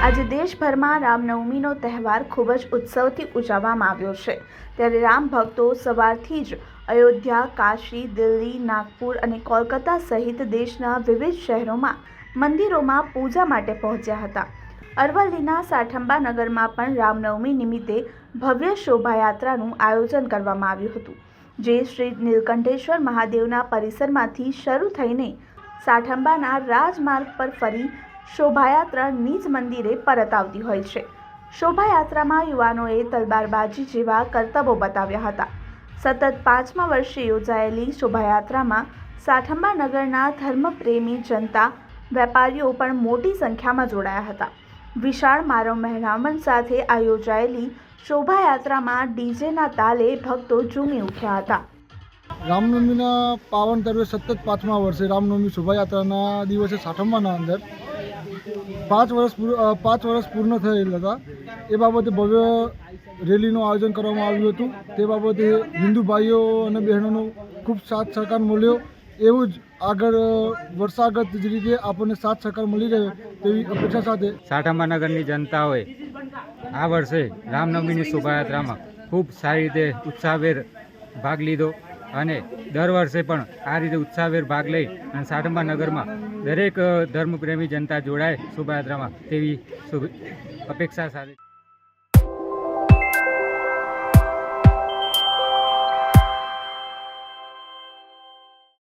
આજે દેશભરમાં રામનવમીનો તહેવાર ખૂબ જ ઉત્સવથી ઉજવવામાં આવ્યો છે. ત્યારે રામ ભક્તો સવારથી જ અયોધ્યા, કાશી, દિલ્હી, નાગપુર અને કોલકાતા સહિત દેશના વિવિધ શહેરોમાં મંદિરોમાં પૂજા માટે પહોંચ્યા હતા. અરવલ્લીના સાઠંબા નગરમાં પણ રામનવમી નિમિત્તે ભવ્ય શોભાયાત્રાનું આયોજન કરવામાં આવ્યું હતું. જે શ્રી નીલકંઠેશ્વર મહાદેવના પરિસરમાંથી શરૂ થઈને સાઠંબાના રાજમાર્ગ પર ફરી શોભાયાત્રા નિજ મંદિરે પરત આવતી હોય છે. શોભાયાત્રામાં યુવાનોએ તલબારબાજી જેવા કરતબો બતાવ્યા હતા. સતત પાંચમા વર્ષે યોજાયેલી શોભાયાત્રામાં સાઠંબા નગરના ધર્મપ્રેમી જનતા, વેપારીઓ પણ મોટી સંખ્યામાં જોડાયા હતા. વિશાળ મારો મહેરામણ સાથે આ યોજાયેલી શોભાયાત્રામાં ડીજેના તાલે ભક્તો ઝૂમી ઉઠ્યા હતા. રામનવમીના પાવન પર્વે સતત પાંચમા વર્ષે રામનવમી શોભાયાત્રાના દિવસે સાઠમવાના અંદર પાંચ વર્ષ પાંચ વર્ષ પૂર્ણ થયેલ હતા. એ બાબતે ભવ્ય રેલીનું આયોજન કરવામાં આવ્યું હતું. તે બાબતે હિન્દુ ભાઈઓ અને બહેનોનો ખૂબ સાથ સહકાર મળ્યો. એવું જ આગળ વર્ષાગત જ રીતે આપણને સાથ સહકાર મળી રહે તેવી અપેક્ષા સાથે સાઠા નગરની જનતાઓએ આ વર્ષે રામનવમીની શોભાયાત્રામાં ખૂબ સારી રીતે ઉત્સાહભેર ભાગ લીધો. અને દર વર્ષે પણ આ રીતે ઉત્સાહભેર ભાગ લઈ અને સાઠંબા નગરમાં દરેક ધર્મપ્રેમી જનતા જોડાય શોભાયાત્રામાં તેવી અપેક્ષા સાથે.